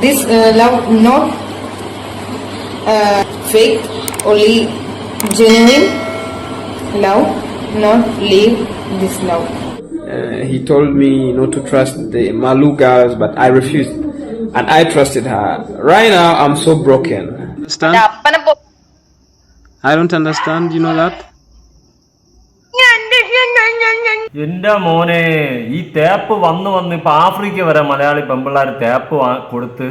This uh, love not uh, fake, only genuine love, not leave this love. Uh, he told me not to trust the Malu girls, but I refused, and I trusted her. Right now, I'm so broken. Understand? I don't understand. You know that. എന്റെ മോനെ ഈ തേപ്പ് വന്ന് വന്ന് ഇപ്പൊ Africa വരെ മലയാളി പെമ്പിള്ളാർ തേപ്പ് കൊടുത്ത്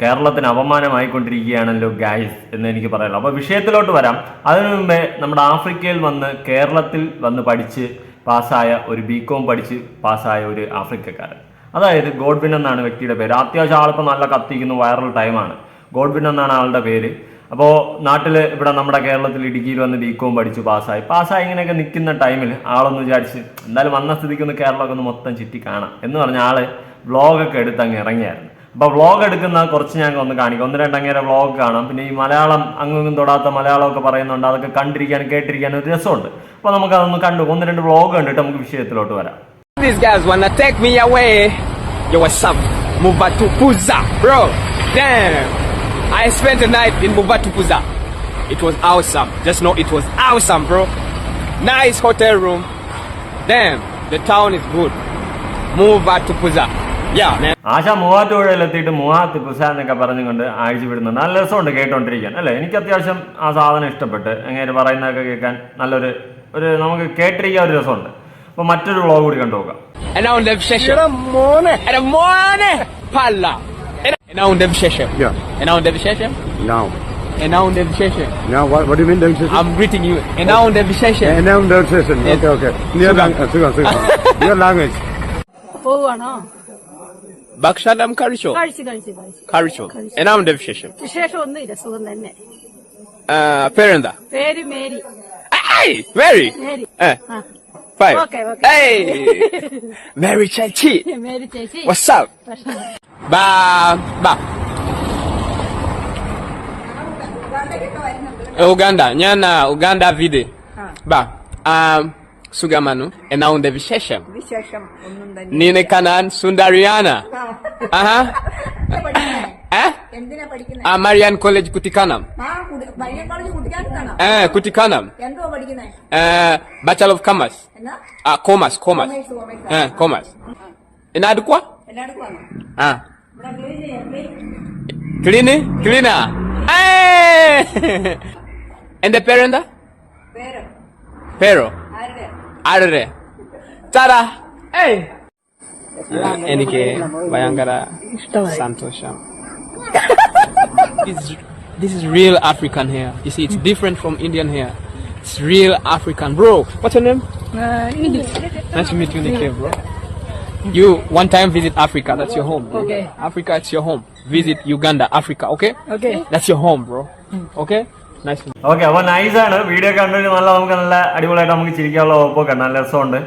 കേരളത്തിന് അപമാനമായിക്കൊണ്ടിരിക്കുകയാണല്ലോ ഗായ്സ് എന്ന് എനിക്ക് പറയാനുള്ളൂ. അപ്പൊ വിഷയത്തിലോട്ട് വരാം. അതിനു മുമ്പേ നമ്മുടെ ആഫ്രിക്കയിൽ വന്ന് കേരളത്തിൽ വന്ന് പഠിച്ച് പാസ്സായ ഒരു ബി കോം പഠിച്ച് പാസ്സായ ഒരു ആഫ്രിക്കക്കാരൻ. അതായത് ഗോഡ്വിൻ എന്നാണ് വ്യക്തിയുടെ പേര്. അത്യാവശ്യം ആളിപ്പോൾ നല്ല കത്തിക്കുന്ന വൈറൽ ടൈമാണ് ഗോഡ്വിൻ എന്നാണ് ആളുടെ പേര്. അപ്പോൾ നാട്ടിൽ ഇവിടെ നമ്മുടെ കേരളത്തിൽ ഇടുക്കിയിൽ വന്ന് ബി കോം പഠിച്ചു പാസ്സായി പാസ്സായി ഇങ്ങനെയൊക്കെ നിൽക്കുന്ന ടൈമിൽ ആളൊന്ന് വിചാരിച്ച് എന്തായാലും വന്ന സ്ഥിതിക്ക് ഒന്ന് കേരളമൊക്കെ ഒന്ന് മൊത്തം ചുറ്റി കാണാം എന്ന് പറഞ്ഞ ആൾ വ്ളോഗൊക്കെ എടുത്ത് അങ്ങ് ഇറങ്ങിയായിരുന്നു അപ്പോൾ വ്ളോഗ് എടുക്കുന്ന കുറച്ച് ഞങ്ങൾ ഒന്ന് കാണിക്കാം ഒന്ന് രണ്ടങ്ങേരെ വ്ളോഗ് കാണാം പിന്നെ ഈ മലയാളം അങ്ങും തൊടാത്ത മലയാളമൊക്കെ പറയുന്നുണ്ട് അതൊക്കെ കണ്ടിരിക്കാനും കേട്ടിരിക്കാനും ഒരു രസമുണ്ട് അപ്പോൾ നമുക്ക് അതൊന്ന് കണ്ടു ഒന്ന് രണ്ട് വ്ളോഗ് കണ്ടിട്ട് നമുക്ക് വിഷയത്തിലോട്ട് വരാം These guys wanna take me away. Yo, what's up? to Puza, bro. Damn. I spent the night in Mubatupuza. It was awesome. Just know it was awesome, bro. Nice hotel room. Damn, the town is good. Mubatupuza. Yeah, man. ആശ മൂവാറ്റുപുഴയിലെത്തിയിട്ട് മൂവാത്ത് കുസ എന്നൊക്കെ പറഞ്ഞുകൊണ്ട് ആഴ്ച വിടുന്നുണ്ട് നല്ല രസമുണ്ട് കേട്ടോണ്ടിരിക്കാൻ അല്ലേ എനിക്ക് അത്യാവശ്യം ആ സാധനം ഇഷ്ടപ്പെട്ട് എങ്ങനെ പറയുന്നതൊക്കെ കേൾക്കാൻ നല്ലൊരു ഒരു നമുക്ക് കേട്ടിരിക്കാൻ ഒരു രസമുണ്ട് അപ്പൊ മറ്റൊരു വ്ളോഗ് കൂടി കണ്ടുപോകാം നോക്കാം And now on the session. Era mone. Era mone. Palla. And now on the session. Yeah. And now on the session. Now. And now on the session. Now, what, what do you mean doing session? I'm greeting you. And now on the session. And now doing session. Okay, okay. Your language. Uh, sugar, sugar. Your language. പോവാണോ Bakshadam Karisho. കഴിച്ചു കഴിച്ചു കഴിച്ചു Karisho. And now on the session. വിശേഷം ഒന്നുമില്ല സുഖം തന്നെ Uh, Perenda. പേര് Mary Hey, Mary. Mary Eh, ആ five. Okay, okay. Hey, Mary Chachi. Mary ചേച്ചി What's up? Ba, ba. Uganda, nyana Uganda vide. Ba, um, Sugamanu, and now on the Vishesham. Nine Kanan Sundariana. Aha. Eh? എന്തിനാ പഠിക്കുന്നത് Ah, Marian College Kutikanam. ആ കുടി- പയ്യൻ college കുട്ടിക്കാനത്താണോ Eh, Kutikanam. എന്തോ പഠിക്കുന്നത് Uh, Bachelor of Commerce. എന്നാ Ah, Commerce, Commerce. Commerce, commerce. Eh, Commerce. Inadukwa? എല്ലാവർക്കും വന്നു Ah. ഇവിടെ ക്ലീൻ ചെയ്യാം clean Clean? Cleaner. Hey! and the parent? പേര് Pero. ആരുടെ Arre. Tada! Hey! എനിക്ക് ഭയങ്കര സന്തോഷം This- This is real African hair. You see, it's different from Indian hair. It's real African. Bro, what's your name? Nice to meet you, Nikhil, bro. You one time visit Africa. That's your home. Bro. Okay. Africa, it's your home. Visit Uganda, Africa. Okay. Okay. That's your home, bro. Okay. Meet you. അപ്പോൾ നൈസാണ് video കണ്ടിട്ട് നല്ല നമുക്ക് നല്ല അടിപൊളിയായിട്ട് നമുക്ക് ചിരിക്കാനുള്ള ഉറപ്പൊക്കെ നല്ല രസമുണ്ട്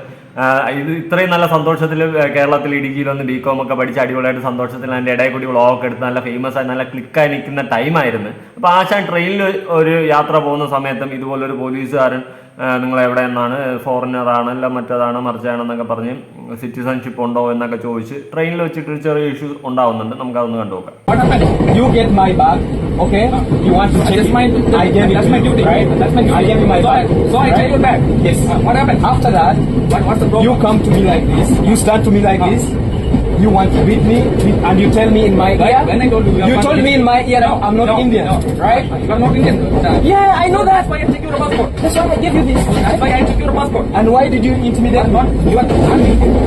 ഇത് ഇത്രയും നല്ല സന്തോഷത്തിൽ കേരളത്തിൽ ഇടുക്കിയിൽ വന്ന് ഡികോം ഒക്കെ പഠിച്ച് അടിപൊളിയായിട്ട് സന്തോഷത്തിൽ അതിന്റെ ഇടയിൽ കൂടി വ്ളോഗ് എടുത്ത് നല്ല ഫേമസ് ആയി നല്ല ക്ലിക്കായി നിൽക്കുന്ന ടൈമായിരുന്നു അപ്പോൾ ആശാൻ ട്രെയിനിൽ ഒരു യാത്ര പോകുന്ന സമയത്തും ഇതുപോലൊരു പോലീസുകാരൻ നിങ്ങൾ എവിടെ നിന്നാണ് ഫോറിനറാണ് അല്ല മറ്റേതാണ്? മറിച്ചാണെന്നൊക്കെ പറഞ്ഞ് സിറ്റിസൺഷിപ്പ് ഉണ്ടോ എന്നൊക്കെ ചോദിച്ച് ട്രെയിനിൽ വെച്ചിട്ട് ചെറിയ ഇഷ്യൂസ് ഉണ്ടാവുന്നുണ്ട്. നമുക്ക് അതൊന്ന് കണ്ടുനോക്കാം You want to beat me, and you tell me in my ear. When I told you, you told me in my ear, I'm not Indian, right? You're not Indian. Yeah, I know that. That's why I took your passport. That's why I gave you this. That's why I took your passport. And why did you intimidate me? You want to?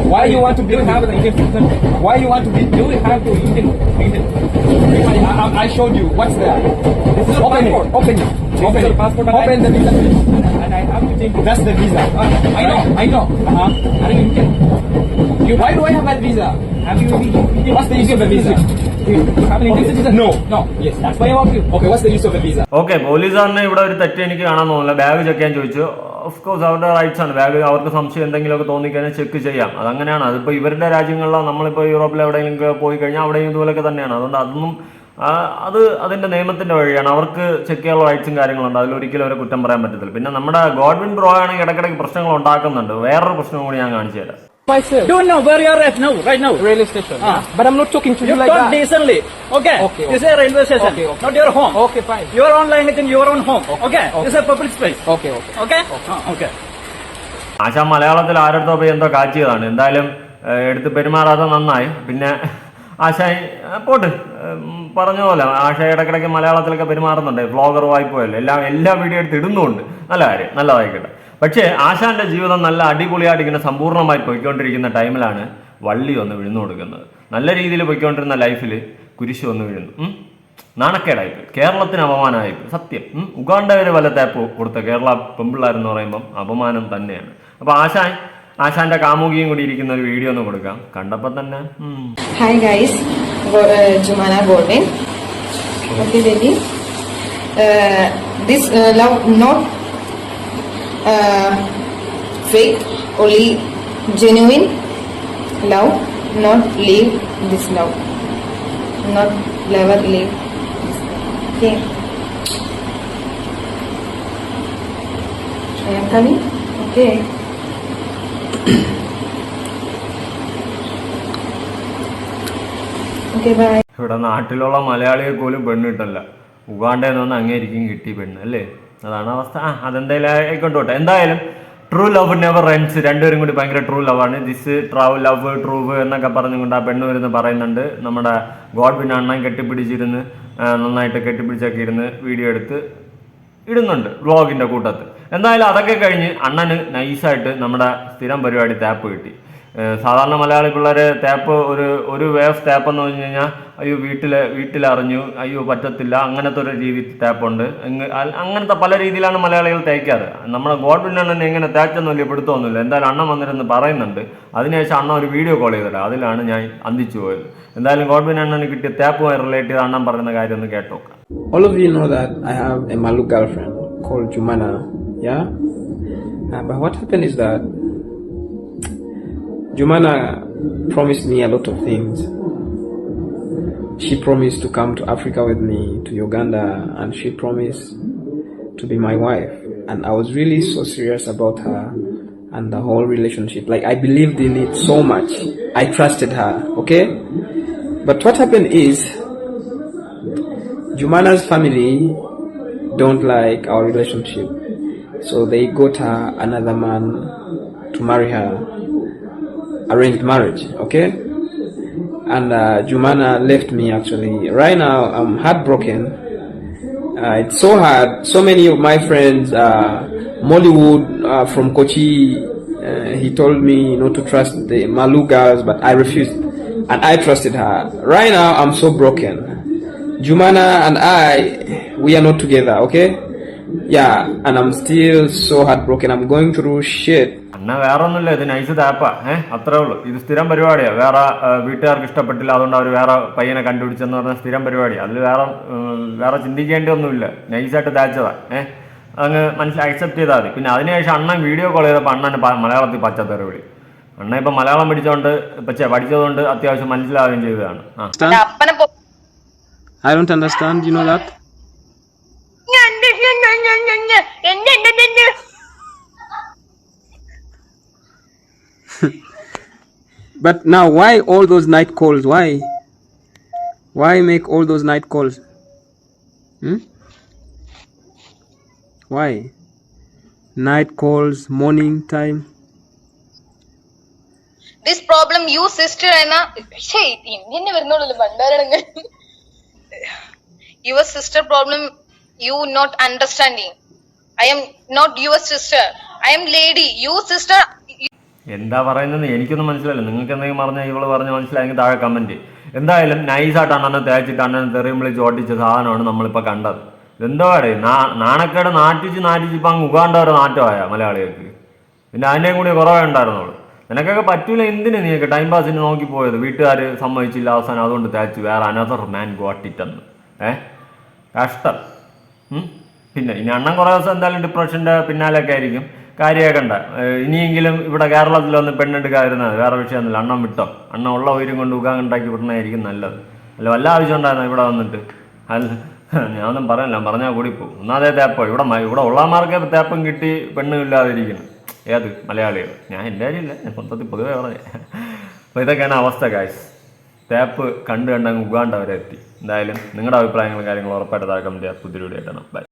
Why you want to beat me? have an Indian citizenship? Why you want to beat? Do you have to Indian? Indian. I, I, showed you. What's there? This is open it. Open it. Open it. Passport. Open the visa. And I have to take. That's the visa. I know. I know. Uh huh. I'm Indian. You, why do I have that visa? Have you? What's the use of the visa? You have an Indian citizen? No. No. Yes. That's why I want you. Okay. What's the use of a visa? Okay പോലീസുകാരനെ ഇവിടെ ഒരു തെറ്റ് എനിക്ക് കാണാൻ തോന്നില്ല bag check ചെയ്യാൻ ചോദിച്ചു of course അവരുടെ റൈറ്റ്സ് ആണ് ബാഗ് അവർക്ക് സംശയം എന്തെങ്കിലുമൊക്കെ തോന്നിക്കഴിഞ്ഞാൽ ചെക്ക് ചെയ്യാം അതങ്ങനെയാണ് അതിപ്പോൾ ഇവരുടെ രാജ്യങ്ങളിലോ നമ്മളിപ്പോൾ യൂറോപ്പിൽ എവിടെയെങ്കിലും പോയി കഴിഞ്ഞാൽ അവിടെയും ഇതുപോലൊക്കെ തന്നെയാണ് അതുകൊണ്ട് അതൊന്നും ആ, അത് അതിന്റെ നിയമത്തിന്റെ വഴിയാണ് അവർക്ക് ചെക്ക് ചെയ്യാനുള്ള റൈറ്റ്സും കാര്യങ്ങളുണ്ട് അതിലൊരിക്കലും അവരെ കുറ്റം പറയാൻ പറ്റത്തില്ല പിന്നെ നമ്മുടെ ഗോഡ്വിൻ ബ്രോ ആണെങ്കിൽ ഇടയ്ക്കിടയ്ക്ക് പ്രശ്നങ്ങൾ ഉണ്ടാക്കുന്നുണ്ട് വേറൊരു പ്രശ്നം കൂടി ഞാൻ കാണിച്ചു തരാം Myself. Don't know where you are at now, right now. Railway station. Ah. But I'm not talking to you, You like talk that. decently. Okay. Okay, This is a railway station, Okay, okay. not your home. Okay, fine. Your own language in your own home. Okay. okay. okay. This is a public space. Okay, okay. Okay. Ah, okay. ASHA മലയാളത്തിൽ ആരുടെ പോയി എന്തോ കാച്ചിയതാണ് എന്തായാലും എടുത്ത് പെരുമാറാതെ നന്നായി പിന്നെ ആശാൻ pot പറഞ്ഞ പോലെ ആശ ഇടക്കിടയ്ക്ക് മലയാളത്തിലൊക്കെ പെരുമാറുന്നുണ്ട് വ്ളോഗർ വായ്പോയല്ലോ എല്ലാം എല്ലാ വീഡിയോ എടുത്ത് ഇടുന്നുമുണ്ട് നല്ല കാര്യം നല്ലതായിക്കട്ടെ പക്ഷേ ആശാന്റെ ജീവിതം നല്ല അടിപൊളിയായിട്ട് ഇങ്ങനെ സമ്പൂർണമായി പോയിക്കൊണ്ടിരിക്കുന്ന ടൈമിലാണ് വള്ളി ഒന്ന് വിഴുന്നു കൊടുക്കുന്നത്. നല്ല രീതിയിൽ പോയിക്കൊണ്ടിരുന്ന ലൈഫിൽ കുരിശ് ഒന്ന് വീഴുന്നു. നാണക്കേടായി നാണക്കേടായിപ്പോയി കേരളത്തിന് അപമാനമായി സത്യം. ഉഗാണ്ട വരെ വല്ല തേപ്പ് കൊടുത്ത കേരള പെമ്പിള്ളാരെന്ന് പറയുമ്പം അപമാനം തന്നെയാണ്. അപ്പൊ ആശാൻ ആശാന്റെ കാമുകിയും കൂടി ഇരിക്കുന്ന ഒരു വീഡിയോ ഒന്ന് കൊടുക്കാം. കണ്ടപ്പോ തന്നെ hi guys Jumana this love Golden. Uh, uh, uh, love. Not leave this love. Not never leave. Okay. I am. Okay. Okay, bye. ഇവിടെ നാട്ടിലുള്ള മലയാളിയെ പോലും പെണ്ണ് കിട്ടല്ല ഉഗാണ്ടയിൽ നിന്ന് അങ്ങേരിക്കും കിട്ടി പെണ്ണ് അല്ലേ അതാണ് അവസ്ഥ. ആ അതെന്തായാലും ആയിക്കൊണ്ടോട്ടെ. എന്തായാലും ട്രൂ ലവ് നെവർ റെൻസ് രണ്ടുപേരും കൂടി ഭയങ്കര ട്രൂ ലവാണ് ദിസ് ട്രാവ് ലവ് ട്രൂവ് എന്നൊക്കെ പറഞ്ഞുകൊണ്ട് ആ പെണ്ണ് വരുന്ന് പറയുന്നുണ്ട്. നമ്മുടെ ഗോഡ്വിൻ അണ്ണൻ കെട്ടിപ്പിടിച്ചിരുന്ന് നന്നായിട്ട് കെട്ടിപ്പിടിച്ചൊക്കെ ഇരുന്ന് വീഡിയോ എടുത്ത് ഇടുന്നുണ്ട് വ്ളോഗിന്റെ കൂട്ടത്ത് എന്തായാലും അതൊക്കെ കഴിഞ്ഞ് അണ്ണന് നൈസായിട്ട് നമ്മുടെ സ്ഥിരം പരിപാടി താപ്പ് കിട്ടി. സാധാരണ മലയാളി പിള്ളേരെ തേപ്പ് ഒരു ഒരു വേ ഓഫ് തേപ്പ് എന്ന് പറഞ്ഞു കഴിഞ്ഞാൽ അയ്യോ വീട്ടിൽ വീട്ടിലറിഞ്ഞു അയ്യോ പറ്റത്തില്ല അങ്ങനത്തെ ഒരു രീതി തേപ്പുണ്ട് അങ്ങനത്തെ പല രീതിയിലാണ് മലയാളികൾ തേക്കാറ്. നമ്മുടെ ഗോഡ് വിണ്ണണ്ണനെ എങ്ങനെ തേച്ചെന്ന് വലിയ പിടുത്തമൊന്നുമില്ല. എന്തായാലും അണ്ണൻ വന്നിരുന്ന് പറയുന്നുണ്ട്. അതിനുശേഷം അണ്ണ ഒരു വീഡിയോ കോൾ ചെയ്തിട്ട് അതിലാണ് ഞാൻ അന്തിച്ചു പോയത്. എന്തായാലും ഗോഡ്വിൻ അണ്ണന് കിട്ടിയ തേപ്പുമായി റിലേറ്റ് ചെയ്ത് അണ്ണൻ പറയുന്ന കാര്യം ഒന്ന് കേട്ടോക്കാം All yeah? Uh, but what happened is that Jumana promised me a lot of things. She promised to come to Africa with me, to Uganda, and she promised to be my wife. And I was really so serious about her and the whole relationship. Like, I believed in it so much. I trusted her, okay? But what happened is, Jumana's family don't like our relationship. So they got her another man to marry her. Arranged marriage, okay? And uh, Jumana left me actually. Right now, I'm heartbroken. Uh, it's so hard. So many of my friends, uh, Mollywood uh, from Kochi, uh, he told me not to trust the Malu girls, but I refused. And I trusted her. Right now, I'm so broken. Jumana and I, we are not together, okay? Yeah, and I'm still so heartbroken. I'm going through shit. അന്ന വേറെ ഒന്നുമില്ല ഇത് nice താപ്പാ ഏഹ് അത്രേ ഉള്ളൂ. ഇത് സ്ഥിരം പരിപാടിയാ. വേറെ വീട്ടുകാർക്ക് ഇഷ്ടപ്പെട്ടില്ല അതുകൊണ്ട് അവർ വേറെ പയ്യനെ കണ്ടുപിടിച്ചെന്ന് പറഞ്ഞ സ്ഥിരം പരിപാടി അതിൽ വേറെ വേറെ ചിന്തിക്കേണ്ടി ഒന്നുമില്ല. നൈസായിട്ട് തേച്ചതാ ഏഹ് അങ്ങ് മനസ്സിൽ അക്സെപ്റ്റ് ചെയ്താൽ മതി. പിന്നെ അതിനുശേഷം അണ്ണൻ വീഡിയോ കോൾ ചെയ്തപ്പോൾ അണ്ണന് മലയാളത്തിൽ പച്ചത്തെറി വിളി അണ്ണൻ ഇപ്പം മലയാളം പഠിച്ചതുകൊണ്ട് പക്ഷേ പഠിച്ചതുകൊണ്ട് അത്യാവശ്യം മനസ്സിലാവുകയും ചെയ്തതാണ്? I don't understand, you but now, why all those night calls? Why? Why make all those night calls? Hmm? Why? Night calls, morning time. This problem, you sister, Anna. Your sister problem, you not understanding. I am not your sister. I am lady. You sister, എന്താ പറയുന്നത് എനിക്കൊന്നും മനസ്സിലായില്ല. നിങ്ങൾക്ക് എന്തെങ്കിലും പറഞ്ഞാൽ ഇവൾ പറഞ്ഞ് മനസ്സിലായെങ്കിൽ താഴെ കമന്റ് എന്തായാലും നൈസായിട്ട് അണ്ണനെ തേച്ചിട്ട് അണ്ണനെ തെറിയും വിളിച്ച് ഓട്ടിച്ച സാധനമാണ് നമ്മളിപ്പോൾ കണ്ടത്. എന്തോ അടേ നാണക്കേട് നാട്ടിച്ച് നാട്ടിച്ച് ഇപ്പം അങ്ങ് ഉഗാണ്ട വരെ നാറ്റമായ മലയാളികൾക്ക്. പിന്നെ അതിന്റെയും കൂടി കുറവേ ഉണ്ടായിരുന്നുള്ളൂ. നിനക്കൊക്കെ പറ്റൂല എന്തിനു നീക്ക് ടൈം പാസിന് നോക്കി പോയത്? വീട്ടുകാർ സമ്മതിച്ചില്ല അവസാനം അതുകൊണ്ട് തേച്ച് വേറെ അനദർ മാൻ ഗോട്ടിറ്റെന്ന് ഏ? കഷ്ടം. പിന്നെ ഇനി അണ്ണൻ കുറേ ദിവസം എന്തായാലും ഡിപ്രഷന്റെ പിന്നാലെയൊക്കെ ആയിരിക്കും. കാര്യമാക്കണ്ട. ഇനിയെങ്കിലും ഇവിടെ കേരളത്തിൽ വന്ന് പെണ്ണെടുക്കാതിരുന്നത് വേറെ വിഷയമൊന്നുമില്ല. അണ്ണം വിട്ടോ. അണ്ണം ഉള്ള ഉയരം കൊണ്ട് ഉകാൻ ഉണ്ടാക്കി വിടണമായിരിക്കും നല്ലത്. അല്ല വല്ല ആവശ്യം ഉണ്ടായിരുന്നു ഇവിടെ വന്നിട്ട്? അല്ല ഞാനൊന്നും പറയല്ല പറഞ്ഞാൽ കൂടി പോകും ഒന്നാതെ തേപ്പോ? ഇവിടെ ഇവിടെ ഉള്ളമാർക്ക് തേപ്പം കിട്ടി പെണ്ണും ഇല്ലാതിരിക്കുന്നു. ഏത് മലയാളികൾ? ഞാൻ എല്ലാവരും ഇല്ല മൊത്തത്തിൽ പൊതുവേ പറഞ്ഞേ. അപ്പോൾ ഇതൊക്കെയാണ് അവസ്ഥ കാശ് തേപ്പ് കണ്ട് കണ്ടങ്ങ് ഉഗാണ്ട് അവരെ എത്തി എന്തായാലും നിങ്ങളുടെ അഭിപ്രായങ്ങളും കാര്യങ്ങളും ഉറപ്പായിട്ട് താഴെ കമന്റ് ചെയ്യാം. പുതിയ ആയിട്ടാണ് ബൈ